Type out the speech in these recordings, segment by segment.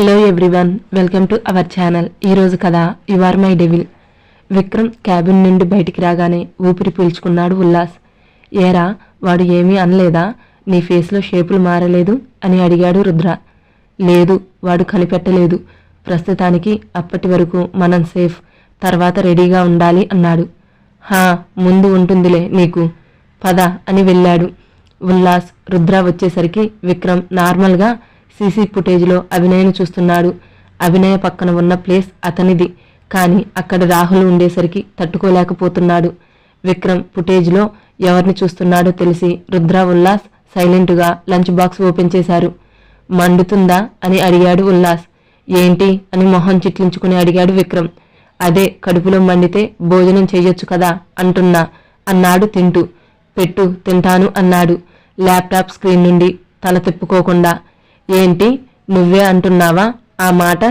Hello everyone welcome to our channel ఈరోజు కథ you are my devil Vikram cabin నుండి బయటికి రాగానే ఊపిరి పీల్చుకున్నాడు ఉల్లాస్. ఏరా వాడు ఏమీ అనలేదా? నీ ఫేస్లో షేపులు మారలేదు అని అడిగాడు రుద్ర. లేదు వాడు కనిపెట్టలేదు. ప్రస్తుతానికి అప్పటి వరకు మనం సేఫ్ తర్వాత రెడీగా ఉండాలి అన్నాడు. హా ముందు ఉంటుందిలే నీకు. పద అని వెళ్ళాడు. ఉల్లాస్ రుద్ర వచ్చేసరికి విక్రమ్ నార్మల్గా సీసీ ఫుటేజ్లో అభినయను చూస్తున్నాడు. అభినయ పక్కన ఉన్న ప్లేస్ అతనిది. కానీ అక్కడ రాహుల్ ఉండేసరికి తట్టుకోలేకపోతున్నాడు. విక్రమ్ ఫుటేజ్లో ఎవరిని చూస్తున్నాడో తెలిసి రుద్ర ఉల్లాస్ సైలెంట్గా లంచ్ బాక్స్ ఓపెన్ చేశారు. మండుతుందా అని అడిగాడు ఉల్లాస్. ఏంటి అని మొహం చిట్లించుకుని అడిగాడు విక్రమ్. అదే కడుపులో మండితే భోజనం చేయొచ్చు కదా అంటున్నా అన్నాడు తింటూ. పెట్టు తింటాను అన్నాడు. ల్యాప్టాప్ స్క్రీన్ నుండి తల తిప్పుకోకుండా ఏంటి నువ్వే అంటున్నావా? ఆ మాట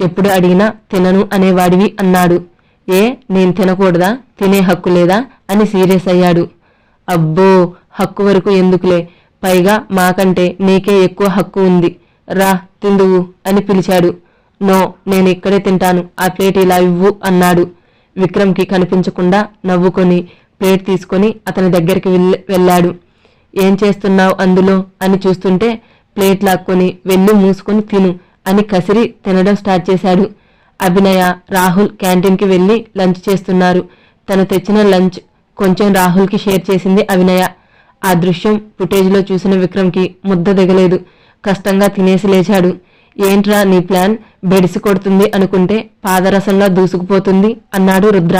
ఎప్పుడు అడిగినా తినను అనేవాడివి అన్నాడు. ఏ నేను తినకూడదా? తినే హక్కు లేదా? అని సీరియస్ అయ్యాడు. అబ్బో హక్కు వరకు ఎందుకులే? పైగా మాకంటే నీకే ఎక్కువ హక్కు ఉంది. రా తిందువు అని పిలిచాడు. నో నేను ఇక్కడే తింటాను. ఆ ప్లేట్ ఇలా ఇవ్వు అన్నాడు. విక్రమ్కి కనిపించకుండా నవ్వుకొని ప్లేట్ తీసుకొని అతని దగ్గరికి వెళ్ళ- వెళ్ళాడు. ఏం చేస్తున్నావు అందులో? అని చూస్తుంటే ప్లేట్ లాక్కొని వెళ్ళి మూసుకొని తిను అని కసిరి తినడం స్టార్ట్ చేశాడు. అభినయ రాహుల్ క్యాంటీన్కి వెళ్ళి లంచ్ చేస్తున్నారు. తను తెచ్చిన లంచ్ కొంచెం రాహుల్కి షేర్ చేసింది అభినయ. ఆ దృశ్యం ఫుటేజ్లో చూసిన విక్రమ్కి ముద్ద దిగలేదు. కష్టంగా తినేసి లేచాడు. ఏంట్రా నీ ప్లాన్? బెడిసి కొడుతుంది అనుకుంటే పాదరసంలో దూసుకుపోతుంది అన్నాడు రుద్ర.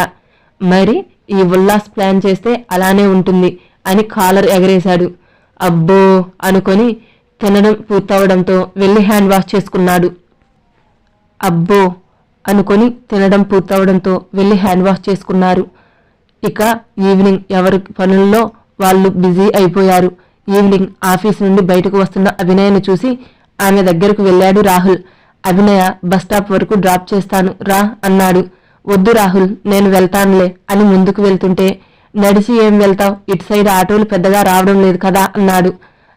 మరి ఈ ఉల్లాస్ ప్లాన్ చేస్తే అలానే ఉంటుంది అని కాలర్ ఎగరేశాడు. అబ్బో అనుకొని తినడం పూర్తవడంతో వెళ్ళి హ్యాండ్ వాష్ చేసుకున్నాడు. అబ్బో! అనుకొని తినడం పూర్తవడంతో వెళ్ళి హ్యాండ్ వాష్ చేసుకున్నారు. ఇక ఈవినింగ్ ఎవరి పనుల్లో వాళ్ళు బిజీ అయిపోయారు. ఈవినింగ్ ఆఫీస్ నుండి బయటకు వస్తున్న అభినయను చూసి ఆమె దగ్గరకు వెళ్ళాడు రాహుల్. అభినయ బస్ స్టాప్ వరకు డ్రాప్ చేస్తాను రా అన్నాడు. వద్దు రాహుల్ నేను వెళ్తానులే అని ముందుకు వెళ్తుంటే నడిచి ఏం వెళ్తావు? ఇటు సైడ్ ఆటోలు పెద్దగా రావడం లేదు కదా అన్నాడు.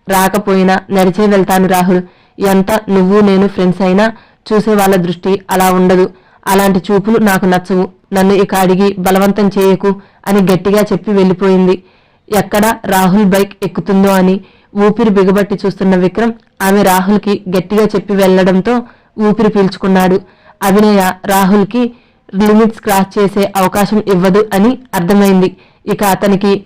రాకపోయినా నడిచే వెళ్తాను రాహుల్. ఎంత నువ్వు నేను ఫ్రెండ్స్ అయినా చూసే వాళ్ళ దృష్టి అలా ఉండదు. అలాంటి చూపులు నాకు నచ్చవు. నన్ను ఇక అడిగి బలవంతం చేయకు అని గట్టిగా చెప్పి వెళ్ళిపోయింది. ఎక్కడ రాహుల్ బైక్ ఎక్కుతుందో అని ఊపిరి బిగబట్టి చూస్తున్న విక్రమ్ ఆమె రాహుల్కి గట్టిగా చెప్పి వెళ్ళడంతో ఊపిరి పీల్చుకున్నాడు. అభినయ రాహుల్కి లిమిట్స్ క్రాస్ చేసే అవకాశం ఇవ్వదు అని అర్థమైంది. ఇక అతనికి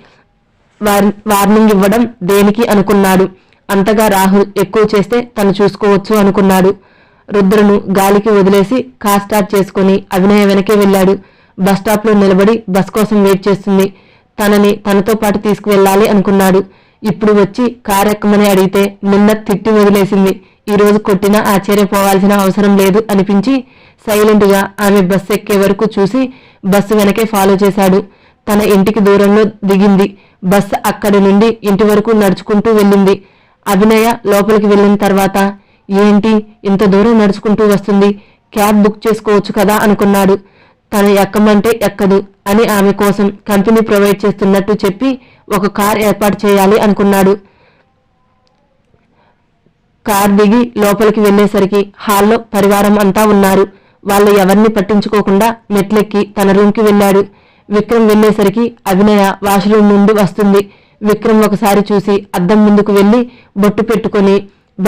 వార్నింగ్ ఇవ్వడం దేనికి అనుకున్నాడు? అంతగా రాహుల్ ఎక్కువ చేస్తే తను చూసుకోవచ్చు అనుకున్నాడు. రుద్రను గాలికి వదిలేసి కార్ స్టార్ట్ చేసుకుని అభినయ వెనకే వెళ్ళాడు. బస్ నిలబడి బస్ కోసం వెయిట్ చేస్తుంది. తనని తనతో పాటు తీసుకువెళ్ళాలి అనుకున్నాడు. ఇప్పుడు వచ్చి కార్ ఎక్కమని అడిగితే నిన్న తిట్టి వదిలేసింది. ఈరోజు కొట్టినా ఆశ్చర్యపోవాల్సిన అవసరం లేదు అనిపించి సైలెంట్గా ఆమె బస్ ఎక్కే వరకు చూసి బస్సు వెనకే ఫాలో చేశాడు. తన ఇంటికి దూరంలో దిగింది. బస్ అక్కడి నుండి ఇంటి వరకు నడుచుకుంటూ వెళ్ళింది. అభినయ లోపలికి వెళ్ళిన తర్వాత ఏంటి ఇంత దూరం నడుచుకుంటూ వస్తుంది? క్యాబ్ బుక్ చేసుకోవచ్చు కదా? అనుకున్నాడు. తను ఎక్కమంటే ఎక్కదు అని ఆమె కోసం కంపెనీ ప్రొవైడ్ చేస్తున్నట్టు చెప్పి ఒక కార్ ఏర్పాటు చేయాలి అనుకున్నాడు. కార్ దిగి లోపలికి వెళ్ళేసరికి హాల్లో పరివారం అంతా ఉన్నారు. వాళ్ళు ఎవరిని పట్టించుకోకుండా మెట్లెక్కి తన రూమ్కి వెళ్ళాడు. విక్రమ్ వెళ్ళేసరికి అభినయ వాష్రూమ్ నుండి వస్తుంది. విక్రమ్ ఒకసారి చూసి అద్దం ముందుకు వెళ్ళి బొట్టు పెట్టుకొని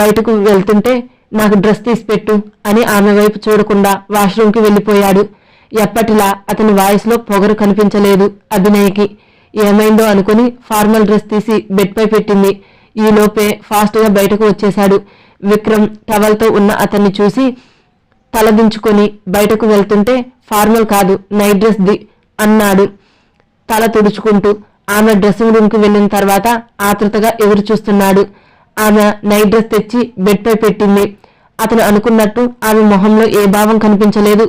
బయటకు వెళ్తుంటే నాకు డ్రెస్ తీసి పెట్టు అని ఆమె వైపు చూడకుండా వాష్రూమ్కి వెళ్ళిపోయాడు. ఎప్పటిలా అతని వాయిస్లో పొగరు కనిపించలేదు అభినయకి. ఏమైందో అనుకుని ఫార్మల్ డ్రెస్ తీసి బెడ్పై పెట్టింది. ఈ లోపే ఫాస్ట్గా బయటకు వచ్చేశాడు. విక్రమ్ టవల్తో ఉన్న అతన్ని చూసి తలదించుకొని బయటకు వెళ్తుంటే ఫార్మల్ కాదు నైట్ డ్రెస్ ది అన్నాడు. తల తుడుచుకుంటూ ఆమె డ్రెస్సింగ్ రూమ్కి వెళ్ళిన తర్వాత ఆతృతగా ఎదురు చూస్తున్నాడు. ఆమె నైట్ డ్రెస్ తెచ్చి బెడ్పై పెట్టింది. అతను అనుకున్నట్టు ఆమె మొహంలో ఏ భావం కనిపించలేదు.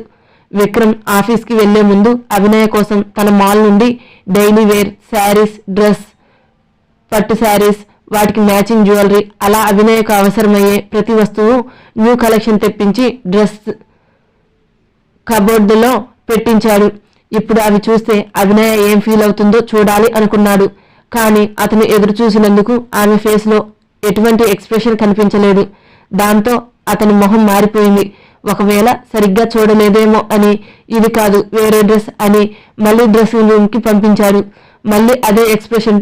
విక్రమ్ ఆఫీస్కి వెళ్ళే ముందు అభినయ కోసం తన మాల్ నుండి డైలీ వేర్ శారీస్ డ్రెస్ పట్టు శారీస్ వాటికి మ్యాచింగ్ జ్యువెలరీ అలా అభినయకు అవసరమయ్యే ప్రతి వస్తువు న్యూ కలెక్షన్ తెప్పించి డ్రెస్ కబోర్డులో పెట్టించాడు. ఇప్పుడు అవి చూస్తే అభినయ ఏం ఫీల్ అవుతుందో చూడాలి అనుకున్నాడు. కానీ అతను ఎదురు చూసినందుకు ఆమె ఫేస్లో ఎటువంటి ఎక్స్ప్రెషన్ కనిపించలేదు. దాంతో అతని మొహం మారిపోయింది. ఒకవేళ సరిగ్గా చూడలేదేమో అని ఇది కాదు వేరే డ్రెస్ అని మళ్ళీ డ్రెస్సింగ్ రూమ్కి పంపించారు మళ్ళీ అదే ఎక్స్ప్రెషన్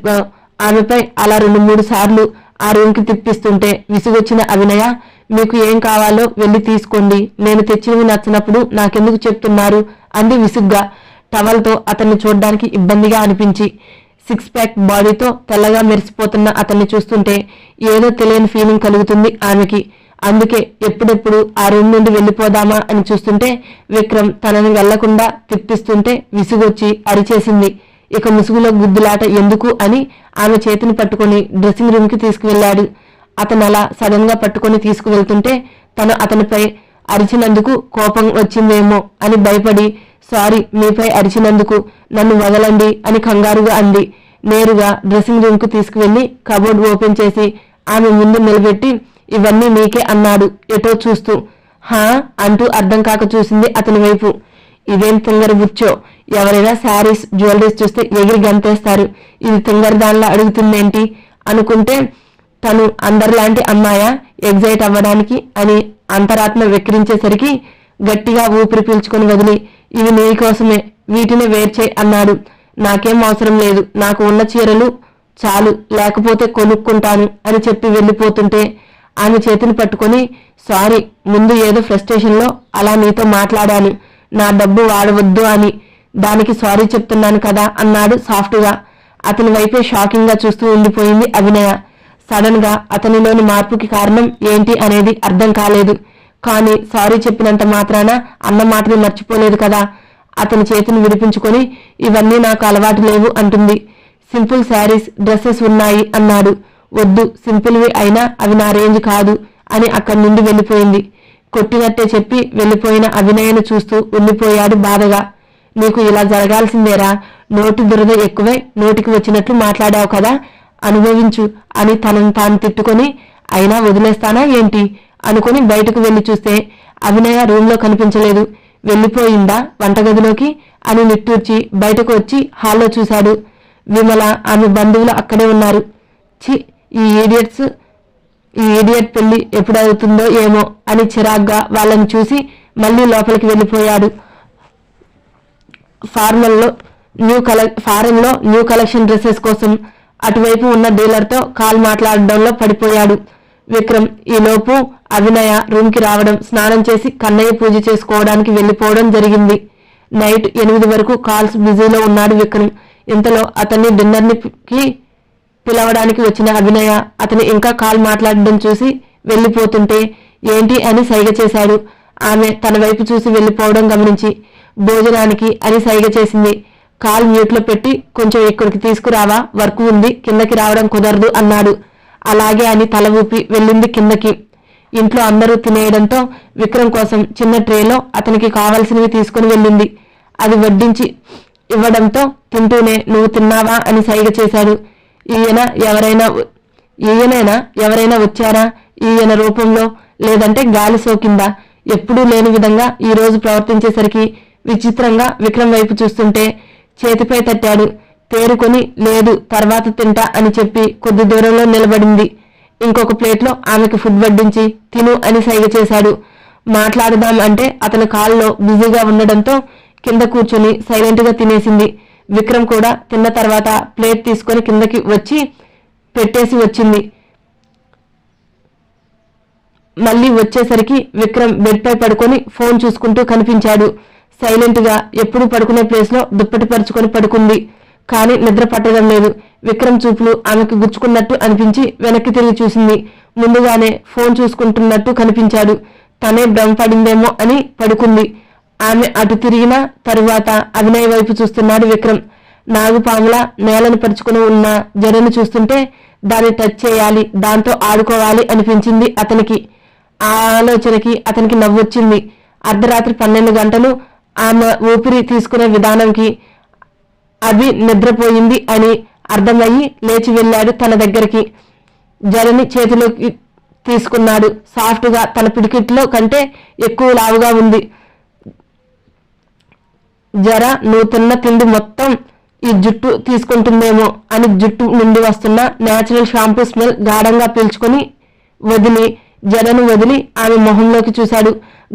ఆమెపై అలా రెండు మూడు సార్లు ఆ రూమ్కి తిప్పిస్తుంటే విసుగొచ్చిన అభినయ మీకు ఏం కావాలో వెళ్ళి తీసుకోండి. నేను తెచ్చినవి నచ్చినప్పుడు నాకెందుకు చెప్తున్నారు? అంది విసుగ్గా. టవల్తో అతన్ని చూడడానికి ఇబ్బందిగా అనిపించి సిక్స్ ప్యాక్ బాడీతో తెల్లగా మెరిసిపోతున్న అతన్ని చూస్తుంటే ఏదో తెలియని ఫీలింగ్ కలుగుతుంది ఆమెకి. అందుకే ఎప్పుడెప్పుడు ఆ రూమ్ నుండి వెళ్ళిపోదామా అని చూస్తుంటే విక్రమ్ తనని వెళ్ళకుండా తిప్పిస్తుంటే విసుగొచ్చి అరిచేసింది. ఇక ముసుగులో గుద్దులాట ఎందుకు అని ఆమె చేతిని పట్టుకొని డ్రెస్సింగ్ రూమ్కి తీసుకువెళ్ళాడు అతను అలా సడన్గా పట్టుకుని తీసుకువెళ్తుంటే తను అతనిపై అరిచినందుకు కోపం వచ్చిందేమో అని భయపడి సారీ మీపై అరిచినందుకు నన్ను వదలండి అని కంగారుగా అంది. నేరుగా డ్రెస్సింగ్ రూమ్కు తీసుకువెళ్ళి కబోర్డ్ ఓపెన్ చేసి ఆమె ముందు నిలబెట్టి ఇవన్నీ నీకే అన్నాడు ఎటో చూస్తూ. హా అంటూ అర్థం కాక చూసింది అతని వైపు. ఇదేం తింగర బుచ్చో? ఎవరైనా శారీస్ జ్యువెలరీస్ చూస్తే ఎగిరి గంతేస్తారు. ఇది తింగర దానిలో అడుగుతుందేంటి? అనుకుంటే తను అందరిలాంటి అమ్మాయ? ఎగ్జైట్ అవ్వడానికి అని అంతరాత్మ వెక్కిరించేసరికి గట్టిగా ఊపిరి పీల్చుకుని వదిలి ఇవి నీ కోసమే వీటిని వేర్చేయి అన్నాడు. నాకేం అవసరం లేదు నాకు ఉన్న చీరలు చాలు లేకపోతే కొనుక్కుంటాను అని చెప్పి వెళ్ళిపోతుంటే ఆమె చేతిని పట్టుకొని సారీ ముందు ఏదో ఫ్రస్ట్రేషన్లో అలా నీతో మాట్లాడాను. నా డబ్బు వాడవద్దు అని దానికి సారీ చెప్తున్నాను కదా అన్నాడు సాఫ్ట్గా. అతని వైపే షాకింగ్గా చూస్తూ ఉండిపోయింది అభినయ. సడన్గా అతనిలోని మార్పుకి కారణం ఏంటి అనేది అర్థం కాలేదు. కానీ సారీ చెప్పినంత మాత్రాన అన్న మాటని మర్చిపోలేదు కదా. అతని చేతిని విడిపించుకొని ఇవన్నీ నాకు అలవాటు లేవు అంటుంది. సింపుల్ శారీస్ డ్రెస్సెస్ ఉన్నాయి అన్నాడు. వద్దు సింపుల్వి అయినా అవి నా రేంజ్ కాదు అని అక్కడి నుండి వెళ్ళిపోయింది. కొట్టినట్టే చెప్పి వెళ్ళిపోయిన అభినయను చూస్తూ ఉండిపోయాడు బాధగా. నీకు ఇలా జరగాల్సిందేరా నోటి దురద ఎక్కువై నోటికి వచ్చినట్లు మాట్లాడావు కదా అనుభవించు అని తనను తాను తిట్టుకొని అయినా వదిలేస్తానా ఏంటి? అనుకుని బయటకు వెళ్ళి చూస్తే అభినయ రూమ్లో కనిపించలేదు. వెళ్ళిపోయిందా వంటగదిలోకి? అని నిట్టూర్చి బయటకు వచ్చి హాల్లో చూశాడు విమల. ఆమె బంధువులు అక్కడే ఉన్నారు. చి ఈ ఈడియట్స్ ఈ ఈడియట్ పెళ్ళి ఎప్పుడవుతుందో ఏమో అని చిరాగ్గా వాళ్ళని చూసి మళ్ళీ లోపలికి వెళ్ళిపోయాడు. ఫార్మల్లో న్యూ కల ఫారెన్లో న్యూ కలెక్షన్ డ్రెస్సెస్ కోసం అటువైపు ఉన్న డీలర్తో కాల్ మాట్లాడడంలో పడిపోయాడు. విక్రమ్ ఈలోపు అభినయ రూమ్కి రావడం స్నానం చేసి కన్నయ్య పూజ చేసుకోవడానికి వెళ్ళిపోవడం జరిగింది. నైట్ ఎనిమిది వరకు కాల్స్ బిజీలో ఉన్నాడు విక్రమ్. ఇంతలో అతన్ని డిన్నర్కి పిలవడానికి వచ్చిన అభినయ అతను ఇంకా కాల్ మాట్లాడడం చూసి వెళ్ళిపోతుంటే ఏంటి? అని సైగ చేశాడు. ఆమె తన వైపు చూసి వెళ్ళిపోవడం గమనించి భోజనానికి అని సైగ చేసింది. కాల్ మ్యూట్లో పెట్టి కొంచెం ఇక్కడికి తీసుకురావా? వర్క్ ఉంది కిందకి రావడం కుదరదు అన్నాడు. అలాగే అని తల ఊపి వెళ్ళింది కిందకి. ఇంట్లో అందరూ తినేయడంతో విక్రమ్ కోసం చిన్న ట్రేలో అతనికి కావలసినవి తీసుకుని వెళ్ళింది. అది వడ్డించి ఇవ్వడంతో తింటూనే నువ్వు తిన్నావా? అని సైగ చేశాడు. ఈయన ఎవరైనా ఈయనైనా? ఎవరైనా వచ్చారా ఈయన రూపంలో? లేదంటే గాలి సోకిందా? ఎప్పుడూ లేని విధంగా ఈరోజు ప్రవర్తించేసరికి విచిత్రంగా విక్రమ్ వైపు చూస్తుంటే చేతిపై తట్టాడు. తేరుకొని లేదు తర్వాత తింటా అని చెప్పి కొద్ది దూరంలో నిలబడింది. ఇంకొక ప్లేట్లో ఆమెకు ఫుడ్ వడ్డించి తిను అని సైగ చేశాడు. మాట్లాడదాం అంటే అతని కాల్లో బిజీగా ఉండడంతో కింద కూర్చొని సైలెంట్గా తినేసింది. విక్రమ్ కూడా తిన్న తర్వాత ప్లేట్ తీసుకొని కిందకి వచ్చి పెట్టేసి వచ్చింది. మళ్ళీ వచ్చేసరికి విక్రమ్ బెడ్పై పడుకొని ఫోన్ చూసుకుంటూ కనిపించాడు. సైలెంట్గా ఎప్పుడు పడుకునే ప్లేస్లో దుప్పటి పరుచుకొని పడుకుంది. కానీ నిద్ర పట్టడం లేదు. విక్రమ్ చూపులు ఆమెకు గుచ్చుకున్నట్టు అనిపించి వెనక్కి తిరిగి చూసింది. ముందుగానే ఫోన్ చూసుకుంటున్నట్టు కనిపించాడు. తనే భ్రమ పడిందేమో అని పడుకుంది. ఆమె అటు తిరిగిన తరువాత అభినయ్ వైపు చూస్తున్నాడు విక్రమ్. నాగుపాముల నేలను పరుచుకుని ఉన్న జడను చూస్తుంటే దాన్ని టచ్ చేయాలి దాంతో ఆడుకోవాలి అనిపించింది అతనికి. ఆ ఆలోచనకి అతనికి నవ్వొచ్చింది. అర్ధరాత్రి పన్నెండు గంటలు ఆమె ఊపిరి తీసుకునే విధానంకి అవి నిద్రపోయింది అని అర్థమయ్యి లేచి వెళ్ళాడు తన దగ్గరికి. జరని చేతిలోకి తీసుకున్నాడు. సాఫ్ట్గా తన పిడికిట్లో కంటే ఎక్కువ లావుగా ఉంది. జర నువ్వు తిన్న తిండి మొత్తం ఈ జుట్టు తీసుకుంటుందేమో అని జుట్టు నుండి వస్తున్న న్యాచురల్ షాంపూ స్మెల్ గాఢంగా పీల్చుకొని వదిలి జడను వదిలి ఆమె మొహంలోకి చూశాడు.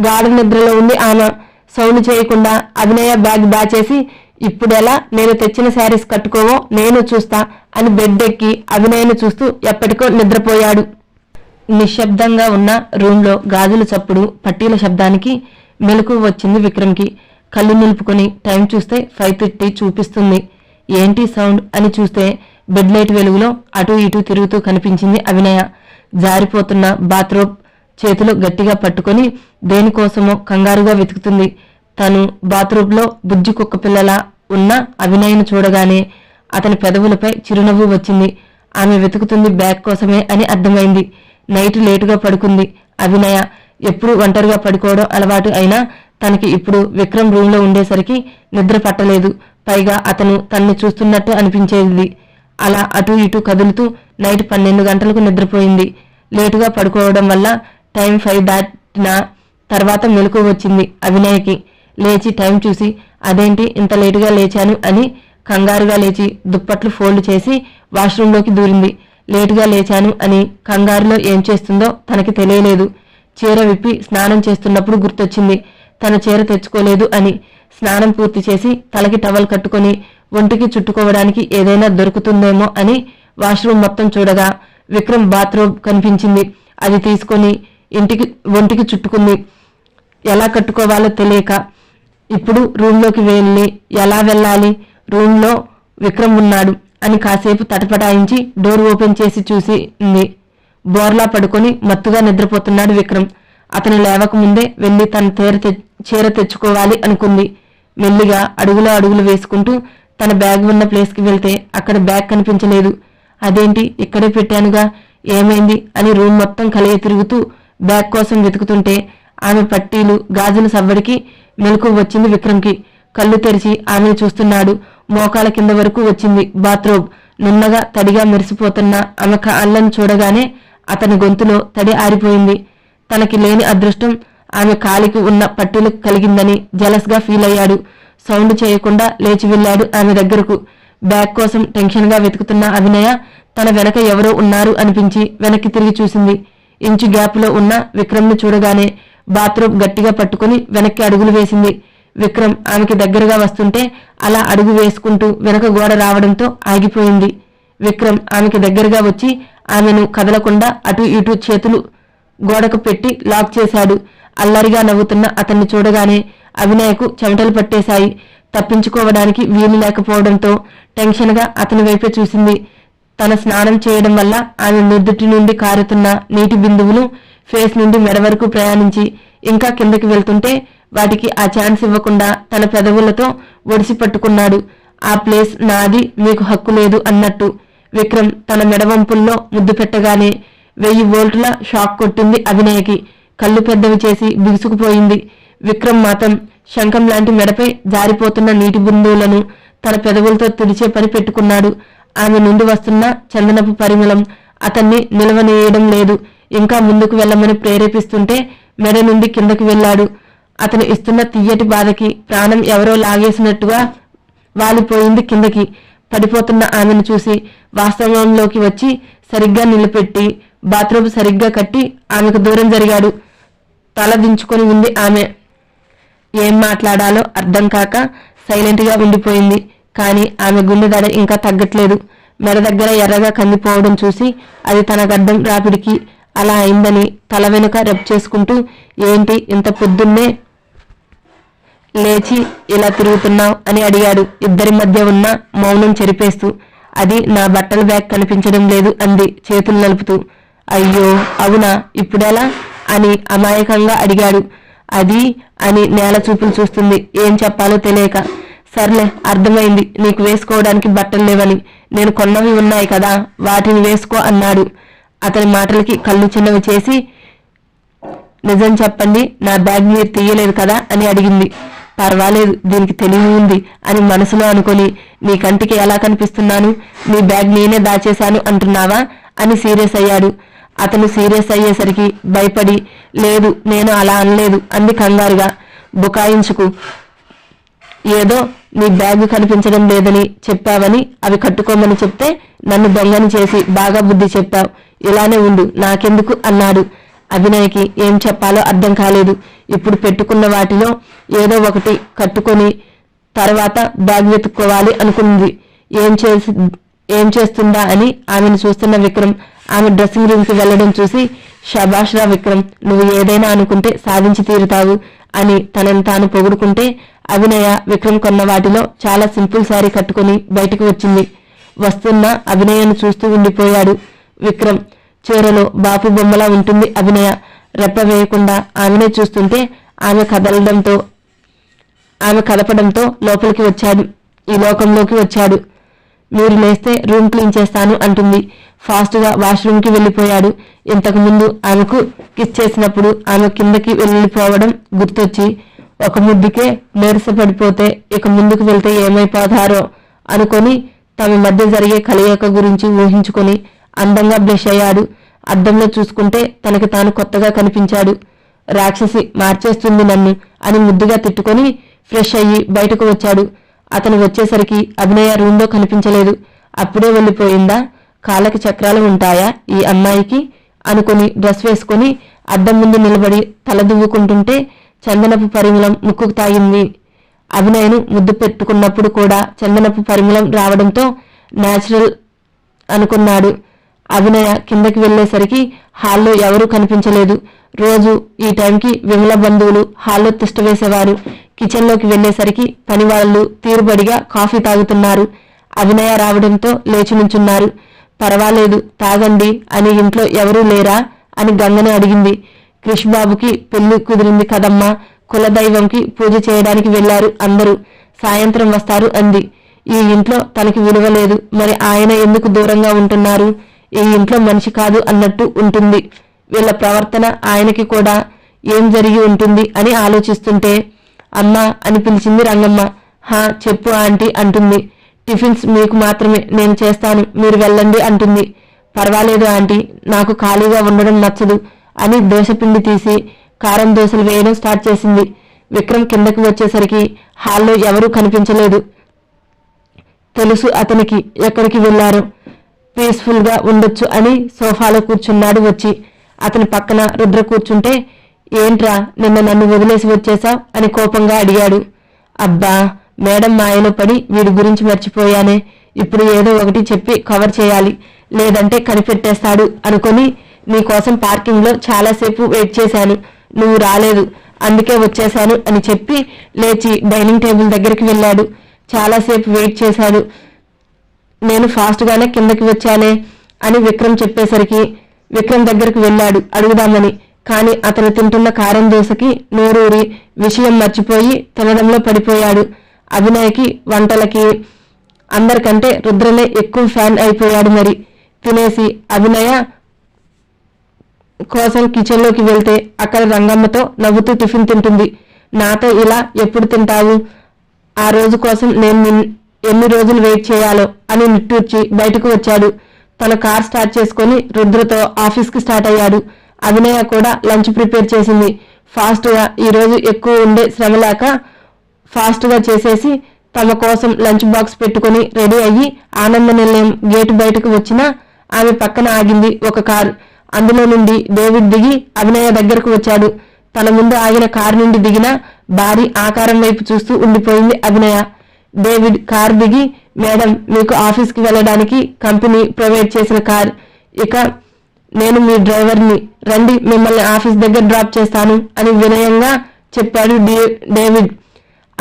గాఢ నిద్రలో ఉంది ఆమె. సౌండ్ చేయకుండా అభినయ బ్యాగ్ దాచేసి ఇప్పుడెలా నేను తెచ్చిన శారీస్ కట్టుకోవో నేను చూస్తా అని బెడ్ ఎక్కి అభినయను చూస్తూ ఎప్పటికో నిద్రపోయాడు. నిశ్శబ్దంగా ఉన్న రూంలో గాజుల చప్పుడు పట్టీల శబ్దానికి మెలకు వచ్చింది విక్రమ్కి. కళ్ళు నిలుపుకొని టైం చూస్తే ఫైవ్ థర్టీ చూపిస్తుంది. ఏంటి సౌండ్ అని చూస్తే బెడ్ లైట్ వెలుగులో అటు ఇటు తిరుగుతూ కనిపించింది అభినయ. జారిపోతున్న బాత్రూమ్ చేతులు గట్టిగా పట్టుకొని దేనికోసమో కంగారుగా వెతుకుతుంది. తను బాత్రూంలో బుజ్జి కుక్క పిల్లలా ఉన్న అభినయను చూడగానే అతని పెదవులపై చిరునవ్వు వచ్చింది. ఆమె వెతుకుతుంది బ్యాగ్ కోసమే అని అర్థమైంది. నైట్ లేటుగా పడుకుంది అభినయ. ఎప్పుడు ఒంటరిగా పడుకోవడం అలవాటు అయినా తనకి ఇప్పుడు విక్రమ్ రూంలో ఉండేసరికి నిద్ర పట్టలేదు. పైగా అతను తన్ని చూస్తున్నట్టు అనిపించేది. అలా అటు ఇటు కదులుతూ నైట్ పన్నెండు గంటలకు నిద్రపోయింది. లేటుగా పడుకోవడం వల్ల టైం ఫైవ్ దాటిన తర్వాత మెలకు వచ్చింది అభినయకి. లేచి టైం చూసి అదేంటి ఇంత లేటుగా లేచాను అని కంగారుగా లేచి దుప్పట్లు ఫోల్డ్ చేసి వాష్రూంలోకి దూరింది. లేటుగా లేచాను అని కంగారులో ఏం చేస్తుందో తనకి తెలియలేదు. చీర విప్పి స్నానం చేస్తున్నప్పుడు గుర్తొచ్చింది. తన చీర తెచ్చుకోలేదు అని స్నానం పూర్తి చేసి తలకి టవల్ కట్టుకొని ఒంటికి చుట్టుకోవడానికి ఏదైనా దొరుకుతుందేమో అని వాష్రూమ్ మొత్తం చూడగా విక్రమ్ బాత్రూమ్ కనిపించింది. అది తీసుకొని ఇంటికి ఒంటికి చుట్టుకుంది. ఎలా కట్టుకోవాలో తెలియక ఇప్పుడు రూమ్లోకి వెళ్ళి ఎలా వెళ్ళాలి? రూమ్లో విక్రమ్ ఉన్నాడు అని కాసేపు తటపటాయించి డోర్ ఓపెన్ చేసి చూసింది బోర్లా పడుకొని మత్తుగా నిద్రపోతున్నాడు విక్రమ్. అతను లేవకముందే వెళ్ళి తన తీర చీర తెచ్చుకోవాలి అనుకుంది. మెల్లిగా అడుగులో అడుగులు వేసుకుంటూ తన బ్యాగ్ ఉన్న ప్లేస్కి వెళ్తే అక్కడ బ్యాగ్ కనిపించలేదు. అదేంటి? ఇక్కడే పెట్టానుగా? ఏమైంది? అని రూమ్ మొత్తం కలియ తిరుగుతూ బ్యాగ్ కోసం వెతుకుతుంటే ఆమె పట్టీలు గాజుల సవ్వడికి మెలకు వచ్చింది విక్రమ్కి. కళ్ళు తెరిచి ఆమెను చూస్తున్నాడు. మోకాల కింద వరకు వచ్చింది బాత్రోబ్. నున్నగా తడిగా మెరిసిపోతున్న ఆమె కాళ్ళను చూడగానే అతని గొంతులో తడి ఆరిపోయింది. తనకి లేని అదృష్టం ఆమె కాలికి ఉన్న పట్టీలు కలిగిందని జలస్గా ఫీల్ అయ్యాడు. సౌండ్ చేయకుండా లేచి వెళ్ళాడు ఆమె దగ్గరకు. బ్యాగ్ కోసం టెన్షన్గా వెతుకుతున్న అభినయ తన వెనక ఎవరో ఉన్నారు అనిపించి వెనక్కి తిరిగి చూసింది. ఇంచు గ్యాప్లో ఉన్న విక్రమ్ను చూడగానే బాత్రూమ్ గట్టిగా పట్టుకుని వెనక్కి అడుగులు వేసింది. విక్రమ్ ఆమెకి దగ్గరగా వస్తుంటే అలా అడుగు వేసుకుంటూ వెనక గోడ రావడంతో ఆగిపోయింది. విక్రమ్ ఆమెకి దగ్గరగా వచ్చి ఆమెను కదలకుండా అటు ఇటు చేతులు గోడకు పెట్టి లాక్ చేశాడు. అల్లరిగా నవ్వుతున్న అతన్ని చూడగానే అభినయకు చెమటలు పట్టేశాయి. తప్పించుకోవడానికి వీలు లేకపోవడంతో టెన్షన్గా అతని వైపే చూసింది. తన స్నానం చేయడం వల్ల ఆమె నుదుటి నుండి కారుతున్న నీటి బిందువులు ఫేస్ నుండి మెడ వరకు ప్రయాణించి ఇంకా కిందకి వెళ్తుంటే వాటికి ఆ ఛాన్స్ ఇవ్వకుండా తన పెదవులతో ఒడిసి పట్టుకున్నాడు. ఆ ప్లేస్ నాది మీకు హక్కు లేదు అన్నట్టు. విక్రమ్ తన మెడవంపుల్లో ముద్దు పెట్టగానే వెయ్యి వోల్టుల షాక్ కొట్టింది అభినయకి. కళ్ళు పెద్దవి చేసి బిగుసుకుపోయింది. విక్రమ్ మాత్రం శంఖం లాంటి మెడపై జారిపోతున్న నీటి బిందువులను తన పెదవులతో తుడిచే పని పెట్టుకున్నాడు. ఆమె నుండి వస్తున్న చందనపు పరిమళం అతన్ని నిలవనేయడం లేదు. ఇంకా ముందుకు వెళ్ళమని ప్రేరేపిస్తుంటే మెడ నుండి కిందకి వెళ్ళాడు. అతను ఇస్తున్న తీయటి బాధకి ప్రాణం ఎవరో లాగేసినట్టుగా వాలిపోయింది కిందకి. పడిపోతున్న ఆమెను చూసి వాస్తవంలోకి వచ్చి సరిగ్గా నిలబెట్టి బాత్రూమ్ సరిగ్గా కట్టి ఆమెకు దూరం జరిగాడు. తల దించుకొని ఉంది ఆమె. ఏం మాట్లాడాలో అర్థం కాక సైలెంట్గా ఉండిపోయింది. కానీ ఆమె గుండె దడ ఇంకా తగ్గట్లేదు. మెడ దగ్గర ఎర్రగా కందిపోవడం చూసి అది తన గడ్డం రాపిడికి అలా అయిందని తల వెనుక రెప్ చేసుకుంటూ ఏంటి ఇంత పొద్దున్నే లేచి ఇలా తిరుగుతున్నావు? అని అడిగాడు. ఇద్దరి మధ్య ఉన్న మౌనం చెరిపేస్తూ అది నా బట్టల బ్యాగ్ కనిపించడం లేదు అంది చేతులు నలుపుతూ. అయ్యో అవునా? ఇప్పుడెలా అని అమాయకంగా అడిగాడు. అది అని నేల చూపులు చూస్తుంది. ఏం చెప్పాలో తెలియక సర్లే అర్థమైంది. నీకు వేసుకోవడానికి బట్టలు లేవని. నేను కొన్నవి ఉన్నాయి కదా వాటిని వేసుకో అన్నాడు. అతని మాటలకి కళ్ళు చిన్నవి చేసి నిజం చెప్పండి నా బ్యాగ్ మీరు తీయలేదు కదా? అని అడిగింది. పర్వాలేదు దీనికి తెలివి ఉంది అని మనసులో అనుకొని నీ కంటికి ఎలా కనిపిస్తున్నాను? నీ బ్యాగ్ నేనే దాచేశాను అంటున్నావా? అని సీరియస్ అయ్యాడు. అతను సీరియస్ అయ్యేసరికి భయపడి లేదు నేను అలా అనలేదు అంది కంగారుగా. బుకాయించుకు ఏదో నీ బ్యాగ్ కనిపించడం లేదని చెప్పావని అవి కట్టుకోమని చెప్తే నన్ను దొంగని చేసి బాగా బుద్ధి చెప్పావు. ఇలానే ఉండు నాకెందుకు అన్నాడు. అభినయకి ఏం చెప్పాలో అర్థం కాలేదు. ఇప్పుడు పెట్టుకున్న వాటిలో ఏదో ఒకటి కట్టుకొని తర్వాత బ్యాగ్ వెతుక్కోవాలి అనుకుంది. ఏం చేసి ఏం చేస్తుందా అని ఆమెను చూస్తున్న విక్రమ్ ఆమె డ్రెస్సింగ్ రూమ్కి వెళ్ళడం చూసి షబాష్ రా విక్రమ్ నువ్వు ఏదైనా అనుకుంటే సాధించి తీరుతావు అని తనని తాను పొగుడుకుంటే అభినయ విక్రమ్ కొన్న వాటిలో చాలా సింపుల్ శారీ కట్టుకుని బయటకు వచ్చింది. వస్తున్న అభినయను చూస్తూ ఉండిపోయాడు విక్రమ్. చీరలో బాపు బొమ్మలా ఉంటుంది అభినయ. రెప్ప వేయకుండా ఆమెనే చూస్తుంటే ఆమె కదలడంతో ఆమె కదపడంతో లోపలికి వచ్చాడు. ఈ లోకంలోకి వచ్చాడు. మీరు లేస్తే రూమ్ క్లీన్ చేస్తాను అంటుంది. ఫాస్ట్గా వాష్రూమ్కి వెళ్ళిపోయాడు. ఇంతకుముందు ఆమెకు కిస్ చేసినప్పుడు ఆమె కిందకి వెళ్ళిపోవడం గుర్తొచ్చి ఒక ముద్దుకే నీరసపడిపోతే ఇక ముందుకు వెళ్తే ఏమైపోతారో అనుకొని తమ మధ్య జరిగే కలయిక గురించి ఊహించుకొని అందంగా బ్లెష్ అయ్యాడు. అద్దంలో చూసుకుంటే తనకి తాను కొత్తగా కనిపించాడు. రాక్షసి మార్చేస్తుంది నన్ను అని ముద్దుగా తిట్టుకొని ఫ్రెష్ అయ్యి బయటకు వచ్చాడు. అతను వచ్చేసరికి అభినయ రూమ్లో కనిపించలేదు. అప్పుడే వెళ్ళిపోయిందా? కాళ్ళకి చక్రాలు ఉంటాయా ఈ అమ్మాయికి? అనుకుని డ్రెస్ వేసుకొని అద్దం ముందు నిలబడి తల దువ్వుకుంటుంటే చందనపు పరిమళం ముక్కుకు తాగింది అభినయను ముద్దు పెట్టుకున్నప్పుడు కూడా చందనపు పరిమళం రావడంతో నేచురల్ అనుకున్నాడు. అభినయ కిందకి వెళ్ళేసరికి హాల్లో ఎవరూ కనిపించలేదు. రోజు ఈ టైంకి విమల బంధువులు హాల్లో తిష్టవేసేవారు కిచెన్లోకి వెళ్ళేసరికి పనివాళ్ళు తీరుబడిగా కాఫీ తాగుతున్నారు. అభినయ రావడంతో లేచి నుంచున్నారు. పర్వాలేదు తాగండి అని ఇంట్లో ఎవరూ లేరా అని గంగని అడిగింది. క్రిష్ బాబుకి పెళ్ళి కుదిరింది కదమ్మా. కులదైవంకి పూజ చేయడానికి వెళ్ళారు అందరూ. సాయంత్రం వస్తారు అంది. ఈ ఇంట్లో తనకి విలువ లేదు. మరి ఆయన ఎందుకు దూరంగా ఉంటున్నారు? ఈ ఇంట్లో మనిషి కాదు అన్నట్టు ఉంటుంది. వీళ్ళ ప్రవర్తన ఆయనకి కూడా ఏం జరిగి ఉంటుంది అని ఆలోచిస్తుంటే అమ్మా అని పిలిచింది రంగమ్మ. హా చెప్పు ఆంటీ అంటుంది. టిఫిన్స్ మీకు మాత్రమే నేను చేస్తాను మీరు వెళ్ళండి అంటుంది. పర్వాలేదు ఆంటీ నాకు ఖాళీగా ఉండడం నచ్చదు. అని దోశపిండి తీసి కారం దోశలు వేయడం స్టార్ట్ చేసింది. విక్రమ్ కిందకి వచ్చేసరికి హాల్లో ఎవరూ కనిపించలేదు. తెలుసు అతనికి ఎక్కడికి వెళ్ళారు. పీస్ఫుల్గా ఉండొచ్చు అని సోఫాలో కూర్చున్నాడు వచ్చి. అతని పక్కన రుద్ర కూర్చుంటే ఏంట్రా నిన్న నన్ను వదిలేసి వచ్చేశావు అని కోపంగా అడిగాడు. అబ్బా మేడం మాయలో పడి వీడి గురించి మర్చిపోయానే. ఇప్పుడు ఏదో ఒకటి చెప్పి కవర్ చేయాలి. లేదంటే కనిపెట్టేస్తాడు అనుకొని నీకోసం పార్కింగ్లో చాలాసేపు వెయిట్ చేశాను. నువ్వు రాలేదు. అందుకే వచ్చేశాను అని చెప్పి లేచి డైనింగ్ టేబుల్ దగ్గరికి వెళ్ళాడు. చాలాసేపు వెయిట్ చేశాడు నేను ఫాస్ట్గానే కిందకి వచ్చానే అని విక్రమ్ చెప్పేసరికి విక్రమ్ దగ్గరికి వెళ్ళాడు అడుగుదామని. కానీ అతను తింటున్న కారం దోశకి నోరూరి విషయం మర్చిపోయి తినడంలో పడిపోయాడు. అభినయకి వంటలకి అందరికంటే రుద్రనే ఎక్కువ ఫ్యాన్ అయిపోయాడు మరి. తినేసి అభినయ కోసం కిచెన్లోకి వెళ్తే అక్కడ రంగమ్మతో నవ్వుతూ టిఫిన్ తింటుంది. నాతో ఇలా ఎప్పుడు తింటావు? ఆ రోజు కోసం నేను ఎన్ని రోజులు వెయిట్ చేయాలో? అని నిట్టూర్చి బయటకు వచ్చాడు. తన కార్ స్టార్ట్ చేసుకొని రుద్రతో ఆఫీస్కి స్టార్ట్ అయ్యాడు. అభినయ కూడా లంచ్ ప్రిపేర్ చేసింది. ఫాస్ట్గా ఈరోజు ఎక్కువ ఉండే శ్రమ లేక ఫాస్ట్గా చేసేసి తమ కోసం లంచ్ బాక్స్ పెట్టుకొని రెడీ అయ్యి ఆనంద నిలయం గేటు బయటకు వచ్చినా ఆమె పక్కన ఆగింది ఒక కారు. అందులో నుండి డేవిడ్ దిగి అభినయ దగ్గరకు వచ్చాడు. తన ముందు ఆగిన కారు నుండి దిగిన భారీ ఆకారం వైపు చూస్తూ ఉండిపోయింది అభినయ. డేవిడ్ కార్ దిగి మేడం మీకు ఆఫీస్కి వెళ్ళడానికి కంపెనీ ప్రొవైడ్ చేసిన కార్. ఇక నేను మీ డ్రైవర్ని. రండి మిమ్మల్ని ఆఫీస్ దగ్గర డ్రాప్ చేస్తాను అని వినయంగా చెప్పాడు డే- డేవిడ్.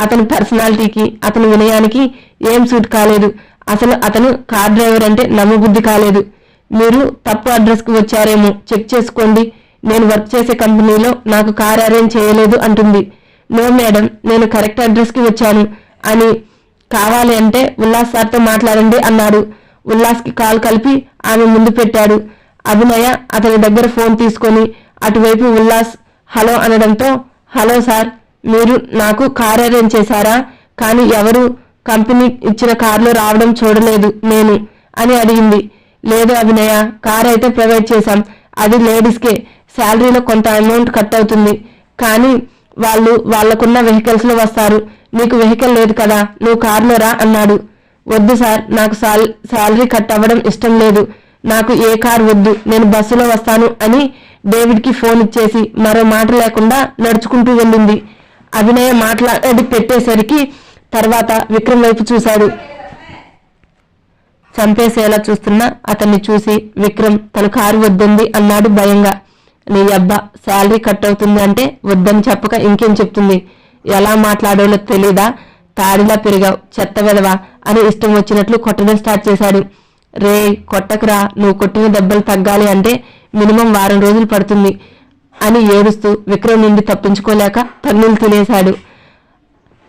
అతని పర్సనాలిటీకి అతని వినయానికి ఏం సూట్ కాలేదు. అసలు అతను కార్ డ్రైవర్ అంటే నమ్మబుద్ధి కాలేదు. మీరు తప్పు అడ్రస్కి వచ్చారేమో చెక్ చేసుకోండి. నేను వర్క్ చేసే కంపెనీలో నాకు కార్ అరేంజ్ చేయలేదు అంటుంది. నో మేడం నేను కరెక్ట్ అడ్రస్కి వచ్చాను. అని కావాలి అంటే ఉల్లాస్ సార్తో మాట్లాడండి అన్నాడు. ఉల్లాస్కి కాల్ కలిపి ఆమె ముందు పెట్టాడు. అభినయ అతని దగ్గర ఫోన్ తీసుకొని అటువైపు ఉల్లాస్ హలో అనడంతో హలో సార్ మీరు నాకు కార్ అరేంజ్ చేశారా? కానీ ఎవరు కంపెనీ ఇచ్చిన కార్లో రావడం చూడలేదు నేను అని అడిగింది. లేదు అభినయ కార్ అయితే ప్రొవైడ్ చేశాం. అది లేడీస్కే. శాలరీలో కొంత అమౌంట్ కట్ అవుతుంది కానీ వాళ్ళు వాళ్ళకున్న వెహికల్స్లో వస్తారు. నీకు వెహికల్ లేదు కదా నువ్వు కార్లో రా అన్నాడు. వద్దు సార్ నాకు శాలరీ కట్ అవ్వడం ఇష్టం లేదు. నాకు ఏ కార్ వద్దు నేను బస్సులో వస్తాను అని డేవిడ్కి ఫోన్ ఇచ్చేసి మరో మాట లేకుండా నడుచుకుంటూ వెళ్ళింది. అభినయ మాట్లాడి పెట్టేసరికి తర్వాత విక్రమ్ వైపు చూశాడు. చంపేసేలా చూస్తున్నా అతన్ని చూసి విక్రమ్ తన కారు వద్దంది అన్నాడు భయంగా. నీ అబ్బా శాలరీ కట్ అవుతుంది అంటే వద్దని చెప్పక ఇంకేం చెప్తుంది? ఎలా మాట్లాడాలో తెలీదా? తాడిలా పెరిగావు చెత్త వెదవా? అని ఇష్టం వచ్చినట్లు కొట్టడం స్టార్ట్ చేశాడు. రే కొట్టకురా నువ్వు కొట్టిన దెబ్బలు తగ్గాలి అంటే మినిమం వారం రోజులు పడుతుంది అని ఏడుస్తూ విక్రమ్ నుండి తప్పించుకోలేక పన్నులు తినేశాడు.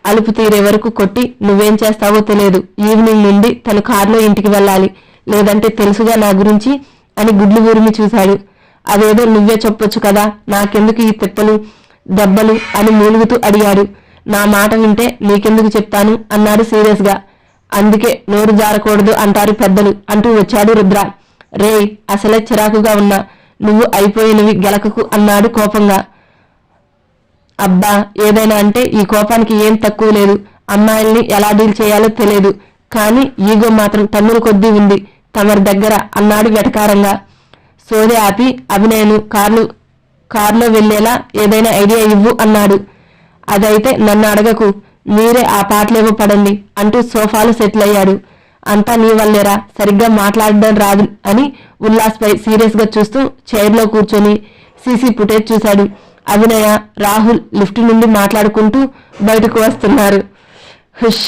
అలుపు తీరే వరకు కొట్టి నువ్వేం చేస్తావో తెలియదు. ఈవినింగ్ నుండి తను కారులో ఇంటికి వెళ్ళాలి. లేదంటే తెలుసుగా నా గురించి అని గుడ్లు ఊరిమి చూశాడు. అదేదో నువ్వే చెప్పొచ్చు కదా నాకెందుకు ఈ తిప్పలు దెబ్బలు అని మూలుగుతూ అడిగాడు. నా మాట వింటే నీకెందుకు చెప్తాను అన్నాడు సీరియస్గా. అందుకే నోరు జారకూడదు అంటారు పెద్దలు అంటూ వచ్చాడు రుద్ర. రే అసలే చిరాకుగా ఉన్నా. నువ్వు అయిపోయినవి గెలకకు అన్నాడు కోపంగా. అబ్బా ఏదైనా అంటే ఈ కోపానికి ఏం తక్కువ లేదు. అమ్మాయిల్ని ఎలా డీల్ చేయాలో తెలియదు కానీ ఈగో మాత్రం తమ్ముడు కొద్దీ ఉంది. తమరి దగ్గర అన్నాడు వెటకారంగా. సోది ఆపి అభినయను కార్లు కారులో వెళ్ళేలా ఏదైనా ఐడియా ఇవ్వు అన్నాడు. అదైతే నన్ను అడగకు. మీరే ఆ పాటలేవో పడండి అంటూ సోఫాలు సెటిల్ అయ్యాడు. అంతా నీ వల్లేరా? సరిగ్గా మాట్లాడడం రాదు అని ఉల్లాస్పై సీరియస్గా చూస్తూ చైర్లో కూర్చొని సీసీ ఫుటేజ్ చూశాడు. అభినయ రాహుల్ లిఫ్ట్ నుండి మాట్లాడుకుంటూ బయటకు వస్తున్నారు. హుష్!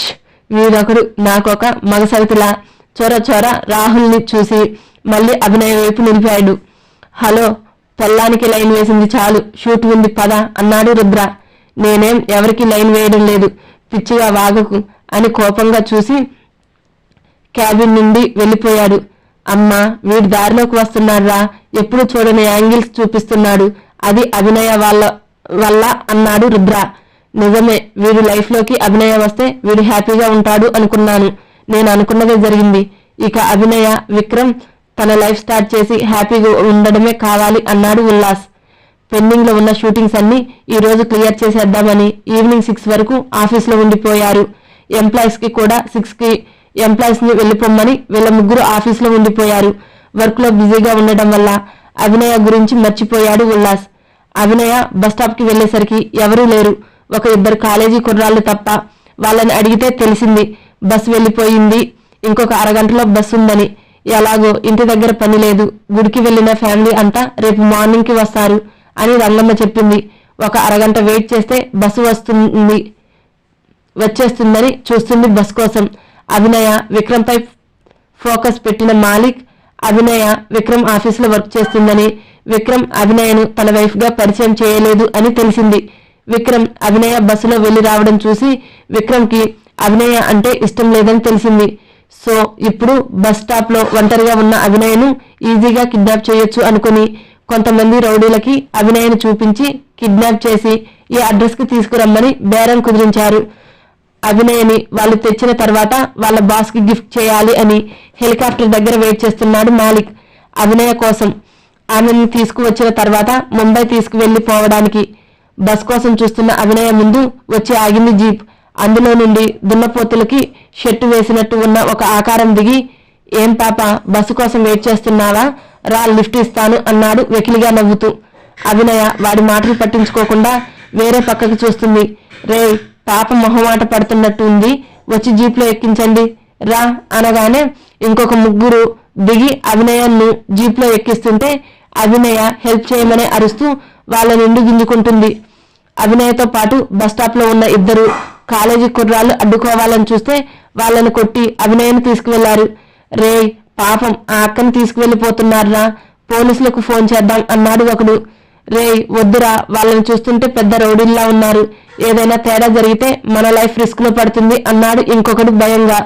వీరొకడు నాకొక మగసవితిలా చొర చొర రాహుల్ని చూసి మళ్ళీ అభినయ వైపు నిలిపాడు. హలో పొల్లానికి లైన్ వేసింది చాలు షూట్ ఉంది పద అన్నాడు రుద్ర. నేనేం ఎవరికి లైన్ వేయడం లేదు పిచ్చిగా వాగకు అని కోపంగా చూసి క్యాబిన్ నుండి వెళ్ళిపోయాడు. అమ్మ వీడి దారిలోకి వస్తున్నాడ్రా ఎప్పుడు చూడని యాంగిల్స్ చూపిస్తున్నాడు అది అభినయ వాళ్ళ వల్ల అన్నాడు రుద్ర. నిజమే వీడి లైఫ్లోకి అభినయ వస్తే వీడు హ్యాపీగా ఉంటాడు అనుకున్నాను. నేను అనుకున్నదే జరిగింది. ఇక అభినయ విక్రమ్ తన లైఫ్ స్టార్ట్ చేసి హ్యాపీగా ఉండడమే కావాలి అన్నాడు ఉల్లాస్. పెండింగ్లో ఉన్న షూటింగ్స్ అన్నీ ఈరోజు క్లియర్ చేసేద్దామని ఈవినింగ్ సిక్స్ వరకు ఆఫీస్లో ఉండిపోయారు. ఎంప్లాయీస్కి కూడా సిక్స్కి ఎంప్లాయీస్ని వెళ్ళిపోమ్మని వీళ్ళ ముగ్గురు ఆఫీస్లో ఉండిపోయారు. వర్క్లో బిజీగా ఉండడం వల్ల అభినయ గురించి మర్చిపోయాడు ఉల్లాస్. అభినయ బస్ వెళ్ళేసరికి ఎవరూ లేరు. ఒక ఇద్దరు కాలేజీ కుర్రాళ్ళు తప్ప వాళ్ళని అడిగితే తెలిసింది బస్ వెళ్ళిపోయింది. ఇంకొక అరగంటలో బస్ ఉందని. ఎలాగో ఇంటి దగ్గర పని లేదు. గుడికి వెళ్ళిన ఫ్యామిలీ అంతా రేపు మార్నింగ్కి వస్తారు అని రంగమ్మ చెప్పింది. ఒక అరగంట వెయిట్ చేస్తే బస్సు వస్తుంది వచ్చేస్తుందని చూస్తుంది బస్ కోసం. అభినయ విక్రమ్పై ఫోకస్ పెట్టిన మాలిక్ అభినయ విక్రమ్ ఆఫీసులో వర్క్ చేస్తుందని విక్రమ్ అభినయను తన వైఫ్గా పరిచయం చేయలేదు అని తెలిసింది. విక్రమ్ అభినయ బస్సులో వెళ్ళి రావడం చూసి విక్రమ్కి అభినయ అంటే ఇష్టం లేదని తెలిసింది. సో ఇప్పుడు బస్ స్టాప్లో ఒంటరిగా ఉన్న అభినయను ఈజీగా కిడ్నాప్ చేయొచ్చు అనుకుని కొంతమంది రౌడీలకి అభినయను చూపించి కిడ్నాప్ చేసి ఈ అడ్రస్కి తీసుకురమ్మని బేరం కుదిరించారు. అభినయని వాళ్ళు తెచ్చిన తర్వాత వాళ్ళ బాస్కి గిఫ్ట్ చేయాలి అని హెలికాప్టర్ దగ్గర వెయిట్ చేస్తున్నాడు మాలిక్. అభినయ కోసం ఆమెను తీసుకువచ్చిన తర్వాత ముంబై తీసుకువెళ్ళి పోవడానికి బస్ కోసం చూస్తున్న అభినయ ముందు వచ్చి ఆగింది జీప్. అందులో నుండి దున్నపోతులకి షెట్టు వేసినట్టు ఉన్న ఒక ఆకారం దిగి ఏం పాప బస్సు కోసం వెయిట్ చేస్తున్నావా? రా లిఫ్ట్ ఇస్తాను అన్నాడు వెకిలిగా నవ్వుతూ. అభినయ వాడి మాటలు పట్టించుకోకుండా వేరే పక్కకు చూస్తుంది. రే పాప మొహమాట పడుతున్నట్టు ఉంది. వచ్చి జీప్లో ఎక్కించండి. రా అనగానే ఇంకొక ముగ్గురు దిగి అభినయాన్ని జీప్లో ఎక్కిస్తుంటే అభినయ హెల్ప్ చేయమని అరుస్తూ వాళ్ళ నిండు గింజుకుంటుంది. అభినయతో పాటు బస్లో ఉన్న ఇద్దరు కాలేజీ కుర్రాళ్ళు అడ్డుకోవాలని చూస్తే వాళ్ళని కొట్టి అభినయను తీసుకువెళ్ళారు. రే పాపం ఆ అక్కను తీసుకువెళ్ళిపోతున్నారా పోలీసులకు ఫోన్ చేద్దాం అన్నాడు ఒకడు. రే వద్దురా వాళ్ళని చూస్తుంటే పెద్ద రౌడీల్లా ఉన్నారు. ఏదైనా తేడా జరిగితే మన లైఫ్ రిస్క్లో పడుతుంది అన్నాడు ఇంకొకడు భయంగా.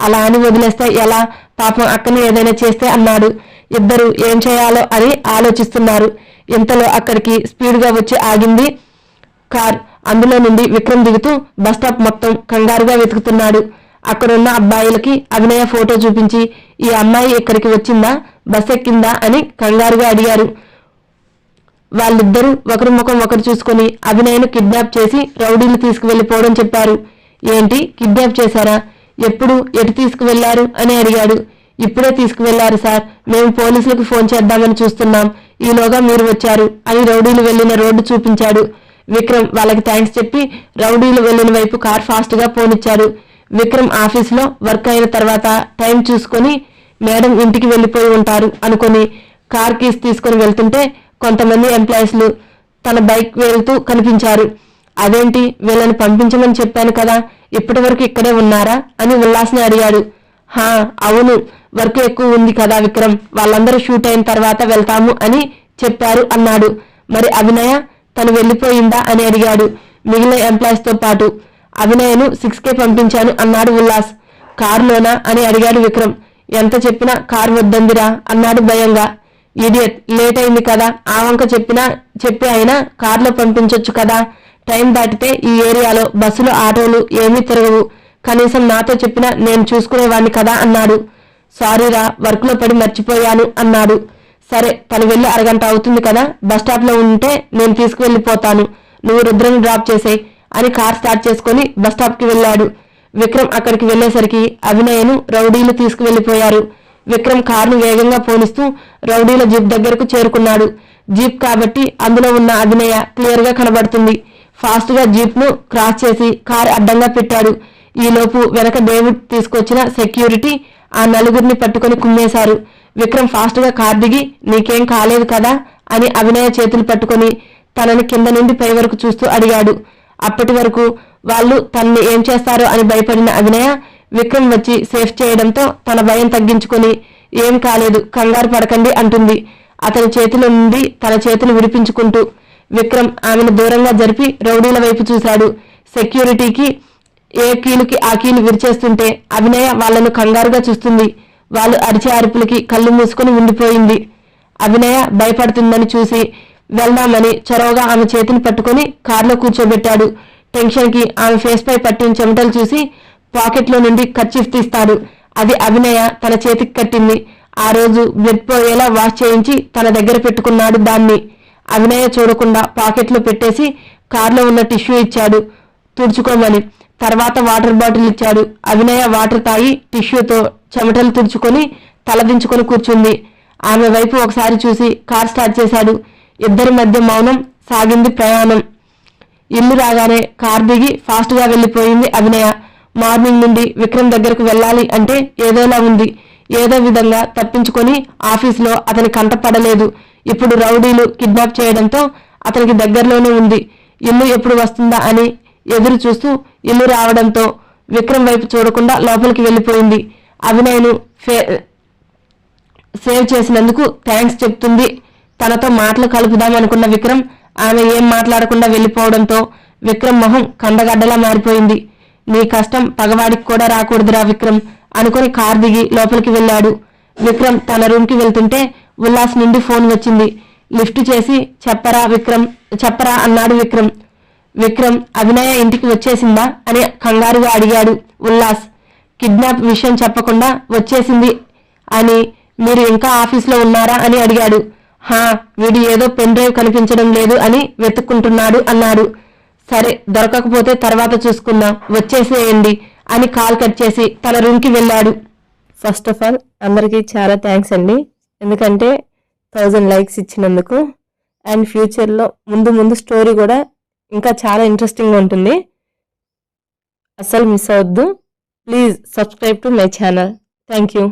అలా అని వదిలేస్తే ఎలా? పాపం అక్కని ఏదైనా చేస్తే అన్నాడు. ఇద్దరు ఏం చేయాలో అని ఆలోచిస్తున్నారు. ఇంతలో అక్కడికి స్పీడ్గా వచ్చి ఆగింది కార్. అందులో నుండి విక్రమ్ దిగుతూ బస్ స్టాప్ మొత్తం కంగారుగా వెతుకుతున్నాడు. అక్కడున్న అబ్బాయిలకి అభినయ ఫోటో చూపించి ఈ అమ్మాయి ఇక్కడికి వచ్చిందా? బస్ ఎక్కిందా? అని కంగారుగా అడిగారు. వాళ్ళిద్దరూ ఒకరి ముఖం ఒకరు చూసుకుని అభినయను కిడ్నాప్ చేసి రౌడీలు తీసుకువెళ్ళిపోవడం చెప్పారు. ఏంటి? కిడ్నాప్ చేశారా? ఎప్పుడు? ఎటు తీసుకువెళ్ళారు? అని అడిగాడు. ఇప్పుడే తీసుకువెళ్ళారు సార్. మేము పోలీసులకు ఫోన్ చేద్దామని చూస్తున్నాం. ఈలోగా మీరు వచ్చారు అని రౌడీలు వెళ్ళిన రోడ్డు చూపించాడు. విక్రమ్ వాళ్ళకి థ్యాంక్స్ చెప్పి రౌడీలు వెళ్ళిన వైపు కార్ ఫాస్ట్గా పోనిచ్చాడు. విక్రమ్ ఆఫీస్లో వర్క్ అయిన తర్వాత టైం చూసుకొని మేడం ఇంటికి వెళ్ళిపోయి ఉంటారు అనుకొని కార్ కీస్ తీసుకొని వెళ్తుంటే కొంతమంది ఎంప్లాయీస్లు తన బైక్ వెళ్తూ కనిపించారు. అదేంటి? వీళ్ళని పంపించమని చెప్పాను కదా ఇప్పటి వరకు ఇక్కడే ఉన్నారా? అని ఉల్లాస్ని అడిగాడు. హా అవును. వర్క్ ఎక్కువ ఉంది కదా విక్రమ్. వాళ్ళందరూ షూట్ అయిన తర్వాత వెళ్తాము అని చెప్పారు అన్నాడు. మరి అభినయ తను వెళ్ళిపోయిందా? అని అడిగాడు. మిగిలిన ఎంప్లాయీస్తో పాటు అభినయను సిక్స్ కే పంపించాను అన్నాడు ఉల్లాస్. కారులోనా? అని అడిగాడు విక్రమ్. ఎంత చెప్పినా కారు వద్దందిరా అన్నాడు భయంగా. ఇడియట్ లేట్ అయింది కదా. ఆ వంక చెప్పినా చెప్పి అయినా కారులో పంపించొచ్చు కదా. టైం దాటితే ఈ ఏరియాలో బస్సులు ఆటోలు ఏమీ తిరగవు. కనీసం నాతో చెప్పినా నేను చూసుకునేవాణ్ణి కదా అన్నాడు. సారీరా వర్క్లో పడి మర్చిపోయాను అన్నాడు. సరే తను వెళ్ళి అరగంట అవుతుంది కదా. బస్ స్టాప్లో ఉంటే నేను తీసుకువెళ్ళిపోతాను. నువ్వు రుద్రని డ్రాప్ చేసేయ్ అని కార్ స్టార్ట్ చేసుకుని బస్ స్టాప్కి వెళ్ళాడు. విక్రమ్ అక్కడికి వెళ్ళేసరికి అభినయను రౌడీలు తీసుకువెళ్ళిపోయారు విక్రమ్ కారును వేగంగా పోనిస్తూ రౌడీల జీప్ దగ్గరకు చేరుకున్నాడు. జీప్ కాబట్టి అందులో ఉన్న అభినయ క్లియర్గా కనబడుతుంది. ఫాస్ట్గా జీప్ను క్రాస్ చేసి కార్ అడ్డంగా పెట్టాడు. ఈలోపు వెనక డేవిడ్ తీసుకొచ్చిన సెక్యూరిటీ ఆ నలుగురిని పట్టుకొని కుమ్మేశారు. విక్రమ్ ఫాస్ట్గా కార్ దిగి నీకేం కాలేదు కదా? అని అభినయ చేతులు పట్టుకొని తనని కింద నుండి పై వరకు చూస్తూ అడిగాడు. అప్పటి వరకు వాళ్ళు తనని ఏం చేస్తారో అని భయపడిన అభినయ విక్రమ్ వచ్చి సేఫ్ చేయడంతో తన భయం తగ్గించుకొని ఏం కాలేదు కంగారు పడకండి అంటుంది. అతని చేతిలో నుండి తన చేతిని విడిపించుకుంటూ విక్రమ్ ఆమెను దూరంగా జరిపి రౌడీల వైపు చూశాడు. సెక్యూరిటీకి ఏ కీలుకి ఆ కీలు విరిచేస్తుంటే అభినయ వాళ్ళను కంగారుగా చూస్తుంది. వాళ్ళు అరిచే అరుపులకి కళ్ళు మూసుకుని ఉండిపోయింది. అభినయ భయపడుతుందని చూసి వెళ్దామని చొరవగా ఆమె చేతిని పట్టుకొని కారులో కూర్చోబెట్టాడు. టెన్షన్కి ఆమె ఫేస్పై పట్టిన చెమటలు చూసి పాకెట్లో నుండి కర్చీఫ్ తీస్తాడు. అది అభినయ తన చేతికి కట్టింది. ఆ రోజు బ్లడ్ పోయేలా వాష్ చేయించి తన దగ్గర పెట్టుకున్నాడు దాన్ని. అభినయ చూడకుండా పాకెట్లో పెట్టేసి కారులో ఉన్న టిష్యూ ఇచ్చాడు. తుడుచుకోమని. తర్వాత వాటర్ బాటిల్ ఇచ్చాడు. అభినయ వాటర్ తాగి టిష్యూతో చెమటలు తుడుచుకొని తలదించుకొని కూర్చుంది. ఆమె వైపు ఒకసారి చూసి కార్ స్టార్ట్ చేశాడు. ఇద్దరి మధ్య మౌనం సాగింది ప్రయాణం. ఇల్లు రాగానే కార్ దిగి ఫాస్ట్గా వెళ్ళిపోయింది అభినయ. మార్నింగ్ నుండి విక్రమ్ దగ్గరకు వెళ్ళాలి అంటే ఏదోలా ఉంది. ఏదో విధంగా తప్పించుకొని ఆఫీసులో అతని కంట పడలేదు. ఇప్పుడు రౌడీలు కిడ్నాప్ చేయడంతో అతనికి దగ్గరలోనే ఉంది. ఇల్లు ఎప్పుడు వస్తుందా అని ఎదురు చూస్తూ ఇల్లు రావడంతో విక్రమ్ వైపు చూడకుండా లోపలికి వెళ్ళిపోయింది. అభినయ్ను ఫే- సేవ్ చేసినందుకు థ్యాంక్స్ చెప్తుంది. తనతో మాటలు కలుపుదామనుకున్న విక్రమ్ ఆమె ఏం మాట్లాడకుండా వెళ్ళిపోవడంతో విక్రమ్ మొహం కండగడ్డలా మారిపోయింది. నీ కష్టం పగవాడికి కూడా రాకూడదురా విక్రమ్ అనుకుని కార్ దిగి లోపలికి వెళ్ళాడు. విక్రమ్ తన రూమ్కి వెళ్తుంటే ఉల్లాస్ నుండి ఫోన్ వచ్చింది. లిఫ్ట్ చేసి చెప్పరా విక్రమ్ చెప్పరా అన్నాడు విక్రమ్. విక్రమ్ అభినయ ఇంటికి వచ్చేసిందా అని కంగారుగా అడిగాడు ఉల్లాస్. కిడ్నాప్ విషయం చెప్పకుండా వచ్చేసింది అని మీరు ఇంకా ఆఫీస్లో ఉన్నారా అని అడిగాడు. హా వీడు ఏదో పెన్ డ్రైవ్ కనిపించడం లేదు అని వెతుక్కుంటున్నాడు అన్నాడు. సరే దొరకకపోతే తర్వాత చూసుకుందాం. వచ్చేసేయండి అని కాల్ కట్ చేసి తన రూమ్కి వెళ్ళాడు. ఫస్ట్ ఆఫ్ ఆల్ అందరికీ చాలా థ్యాంక్స్ అండి. ఎందుకంటే థౌజండ్ లైక్స్ ఇచ్చినందుకు. అండ్ ఫ్యూచర్లో ముందు ముందు స్టోరీ కూడా ఇంకా చాలా ఇంట్రెస్టింగ్గా ఉంటుంది. అస్సలు miss అవద్దు please subscribe to my channel thank you